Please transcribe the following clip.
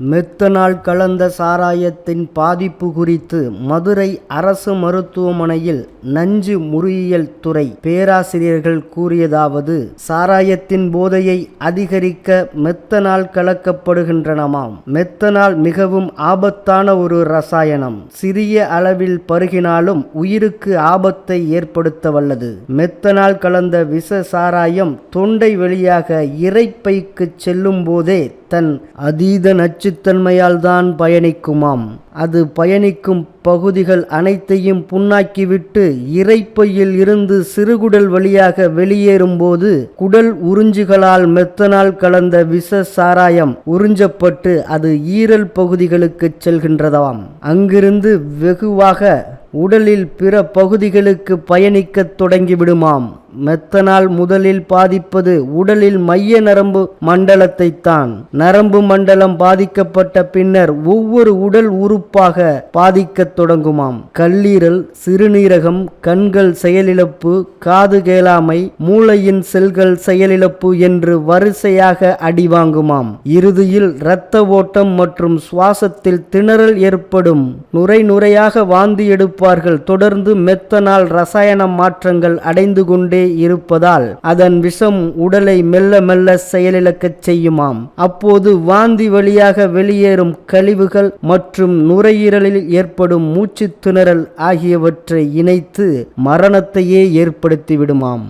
Methanol கலந்த சாராயத்தின் பாதிப்பு குறித்து மதுரை அரசு மருத்துவமனையில் நஞ்சு முறியியல் துறை பேராசிரியர்கள் கூறியதாவது சாராயத்தின் போதையை அதிகரிக்க மெத்தனால் கலக்கப்படுகின்றனமாம். மெத்தனால் மிகவும் ஆபத்தான ஒரு ரசாயனம். சிறிய அளவில் பருகினாலும் உயிருக்கு ஆபத்தை ஏற்படுத்த வல்லது மெத்தனால் கலந்த விஷ சாராயம் தொண்டை வழியாக இரைப்பைக்கு செல்லும் போதே தன் அதீத நச்சுத்தன்மையால் தான் பயணிக்குமாம். அது பயணிக்கும் பகுதிகள் அனைத்தையும் புண்ணாக்கிவிட்டு இரைப்பையில் இருந்து சிறுகுடல் வழியாக வெளியேறும்போது குடல் உறிஞ்சுகளால் மெத்தனால் கலந்த விஷ சாராயம் உறிஞ்சப்பட்டு அது ஈரல் பகுதிகளுக்கு செல்கின்றதாம். அங்கிருந்து வெகுவாக உடலில் பிற பகுதிகளுக்கு பயணிக்கத் தொடங்கிவிடுமாம். மெத்தனால் முதலில் பாதிப்பது உடலில் மைய நரம்பு மண்டலத்தை தான். நரம்பு மண்டலம் பாதிக்கப்பட்ட பின்னர் ஒவ்வொரு உடல் உறுப்பாக பாதிக்கத் தொடங்குமாம். கல்லீரல் சிறுநீரகம் கண்கள் செயலிழப்பு காது கேளாமை மூளையின் செல்கள் செயலிழப்பு என்று வரிசையாக அடிவாங்குமாம் இறுதியில் இரத்த ஓட்டம் மற்றும் சுவாசத்தில் திணறல் ஏற்படும். நுரை நுரையாக வாந்தி இருப்பார்கள். தொடர்ந்து மெத்தனால் ரசாயன மாற்றங்கள் அடைந்து கொண்டே இருப்பதால் அதன் விஷம் உடலை மெல்ல மெல்ல செயலிழக்கச் செய்யுமாம். அப்போது வாந்தி வழியாக வெளியேறும் கழிவுகள் மற்றும் நுரையீரலில் ஏற்படும் மூச்சு திணறல் ஆகியவற்றை இணைத்து மரணத்தையே ஏற்படுத்திவிடுமாம்.